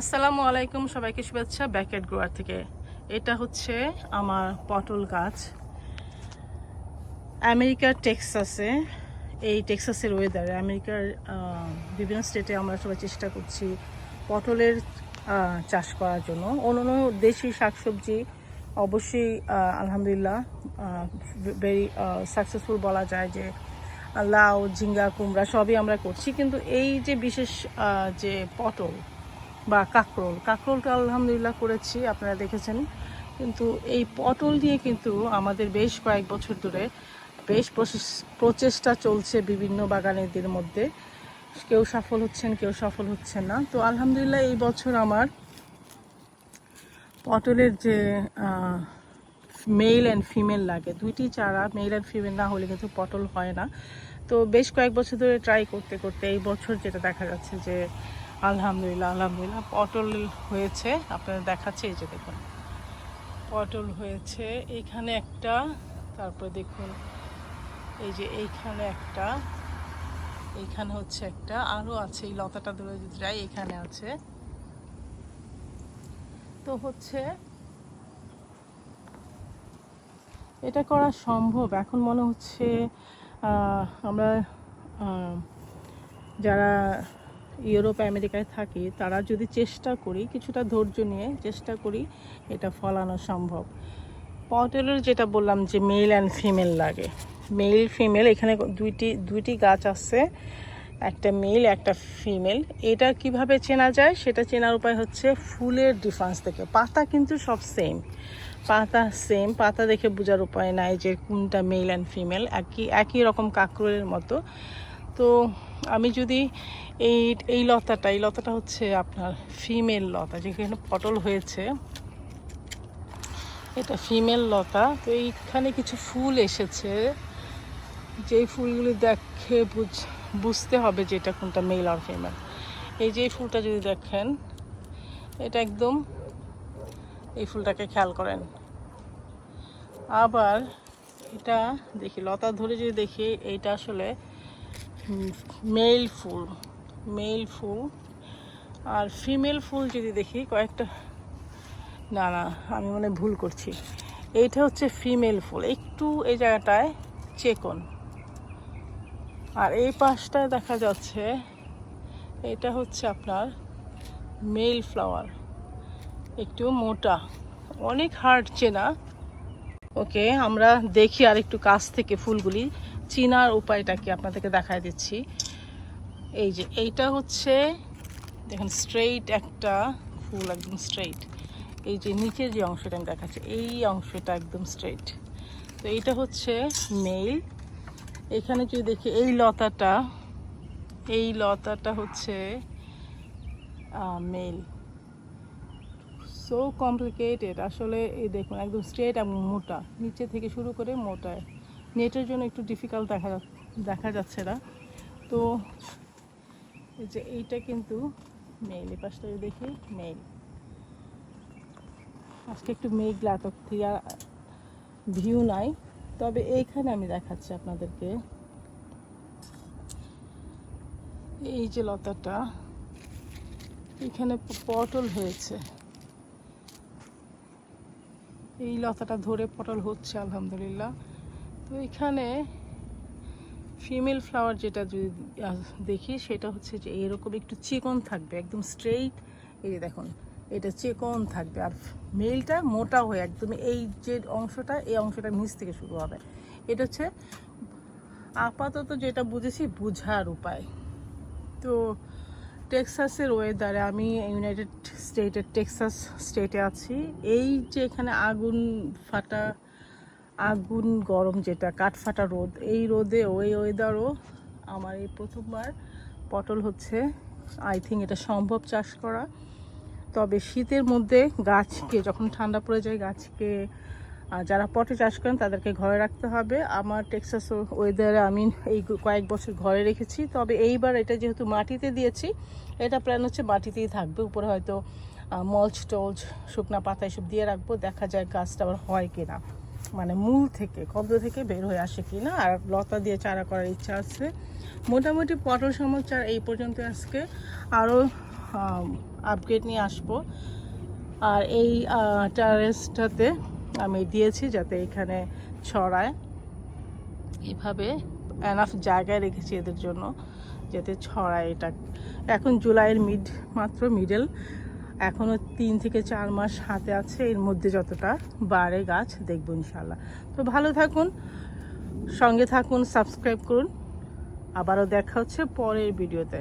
আসসালামু আলাইকুম, সবাইকে শুভেচ্ছা ব্যাকেট গ্রোয়ার থেকে। এটা হচ্ছে আমার পটল গাছ। আমেরিকার টেক্সাসে, এই টেক্সাসের ওয়েদারে আমেরিকার বিভিন্ন স্টেটে আমরা সবাই চেষ্টা করছি পটলের চাষ করার জন্য। অন্য দেশি শাকসবজি অবশ্যই আলহামদুলিল্লাহ ভেরি সাকসেসফুল বলা যায় যে, লাউ, ঝিঙ্গা, কুমড়া সবই আমরা করছি। কিন্তু এই যে বিশেষ যে পটল বা কাঁকরোল। কাঁকরোলটা আলহামদুলিল্লাহ করেছি, আপনারা দেখেছেন। কিন্তু এই পটল দিয়ে কিন্তু আমাদের বেশ কয়েক বছর ধরে বেশ প্রচেষ্টা চলছে বিভিন্ন বাগানেদের মধ্যে। কেউ সফল হচ্ছেন, কেউ সফল হচ্ছেন না। তো আলহামদুলিল্লাহ এই বছর আমার পটলের যে মেল অ্যান্ড ফিমেল লাগে। দুইটি চারা মেল অ্যান্ড ফিমেল না হলে কিন্তু পটল হয় না। তো বেশ কয়েক বছর ধরে ট্রাই করতে করতে এই বছর যেটা দেখা যাচ্ছে যে আলহামদুলিল্লাহ আলহামদুলিল্লাহ। পটল হয়েছে, আপনাদের দেখাচ্ছে, এই যে দেখুন। পটল হয়েছে, এখানে একটা, তারপর দেখুন, এই যে এইখানে একটা, এইখানে হচ্ছে একটা আরও আছে, এই লতাটা যদি যাই, এখানে আছে। তো হচ্ছে, এটা করা সম্ভব। এখন মনে হচ্ছে আমরা যারা ইউরোপ, আমেরিকায় থাকি, তারা যদি চেষ্টা করি, কিছুটা ধৈর্য নিয়ে চেষ্টা করি, এটা ফলানো সম্ভব। পটলের যেটা বললাম যে মেল অ্যান্ড ফিমেল লাগে। মেল ফিমেল এখানে দুইটি দুইটি গাছ আছে। একটা মেল একটা ফিমেল এটা কীভাবে চেনা যায়? সেটা চেনার উপায় হচ্ছে ফুলের ডিফারেন্স থেকে পাতা কিন্তু সব সেম পাতা সেম পাতা দেখে বোঝার উপায় নাই যে কোনটা মেল অ্যান্ড ফিমেল একই একই রকম কাঁকরোলের মতো। তো আমি যদি এই এই লতাটা এই লতাটা হচ্ছে আপনার ফিমেল লতা, যেখানে পটল হয়েছে। এটা ফিমেল লতা। তো এইখানে কিছু ফুল এসেছে। যেই ফুলগুলি দেখে বুঝ, বুঝতে হবে যে এটা কোনটা মেল আর ফিমেল। এই যে ফুলটা যদি দেখেন, এটা একদম এই ফুলটাকে খেয়াল করেন। আবার এটা দেখি, লতা ধরে যদি দেখি, এইটা আসলে মেল ফুল মেল ফুল। আর ফিমেল ফুল যদি দেখি, কয়েকটা না না, আমি মনে ভুল করছি। এইটা হচ্ছে ফিমেল ফুল। একটু এই জায়গাটায় চেকন। আর এই পাশটায় দেখা যাচ্ছে, এটা হচ্ছে আপনার মেল ফ্লাওয়ার। একটু মোটা। অনেক হার্ড চেনা। ওকে, আমরা দেখি আর একটু কাছ থেকে ফুলগুলি। চিনার উপায়টা কি আপনাদেরকে দেখায় দিচ্ছি। এই যে, এইটা হচ্ছে, দেখুন স্ট্রেইট একটা ফুল একদম স্ট্রেইট এই যে নিচের যে অংশটা আমি দেখাচ্ছি, এই অংশটা একদম স্ট্রেইট তো এইটা হচ্ছে মেল এখানে যদি দেখি, এই লতাটা এই লতাটা হচ্ছে মেল সো কমপ্লিকেটেড আসলে এই দেখুন, একদম স্ট্রেট এবং মোটা। নিচে থেকে শুরু করে মোটা। নেটের জন্য একটু ডিফিকাল্ট দেখা দেখা যাচ্ছে না। তো যে এইটা কিন্তু মেল এই পাশটা দেখি মেল আজকে একটু মেঘলা, এত ক্লিয়ার ভিউ নাই। তবে এইখানে আমি দেখাচ্ছি আপনাদেরকে। এই যে লতাটা, এখানে পটল হয়েছে। এই লতাটা ধরে পটল হচ্ছে, আলহামদুলিল্লাহ। তো এখানে ফিমেল ফ্লাওয়ার যেটা যদি দেখি, সেটা হচ্ছে যে এরকম একটু চিকন থাকবে, একদম স্ট্রেইট এই যে দেখুন, এটা চিকন থাকবে। আর মেলটা মোটা হয়ে, একদম এই যে অংশটা, এই অংশটা নিচ থেকে শুরু হবে। এটা হচ্ছে আপাতত যেটা বুঝেছি, বুঝার উপায়। তো টেক্সাসের ওয়েদারে আমি ইউনাইটেড স্টেটের টেক্সাস স্টেটে আছি। এই যে এখানে আগুন ফাটা আগুন গরম যেটা, কাঠফাটা রোদ। এই রোদে, ওই ওয়েদারও আমার এই প্রথমবার পটল হচ্ছে আই থিঙ্ক এটা সম্ভব চাষ করা। তবে শীতের মধ্যে গাছকে, যখন ঠান্ডা পড়ে যায়, গাছকে যারা পটে চাষ করেন, তাদেরকে ঘরে রাখতে হবে। আমার টেক্সাস ওয়েদারে আমি এই কয়েক বছর ঘরে রেখেছি। তবে এইবার এটা যেহেতু মাটিতে দিয়েছি, এটা প্ল্যান হচ্ছে মাটিতেই থাকবে। উপরে হয়তো মলচ টলচ শুকনা পাতা এসব দিয়ে রাখব। দেখা যায় গাছটা আবার হয় কিনা। মানে মূল থেকে কব্দ থেকে বের হয়ে আসে কিনা, আর লতা দিয়ে চারা করার ইচ্ছা আছে। মোটামুটি পটল সমল চারা এই পর্যন্ত আজকে আরও আপগ্রেড নিয়ে আসব। আর এই টারেসটাতে আমি দিয়েছি যাতে এখানে ছড়ায়। এভাবে এনাফ জায়গায় রেখেছি এদের জন্য, যাতে ছড়ায় এটা। এখন জুলাইয়ের মিড মাত্র মিডল এখনও তিন থেকে চার মাস হাতে আছে, এর মধ্যে যতটা বাড়ে গাছ দেখব ইনশাল্লাহ তো ভালো থাকুন, সঙ্গে থাকুন, সাবস্ক্রাইব করুন। আবারও দেখা হচ্ছে পরের ভিডিওতে।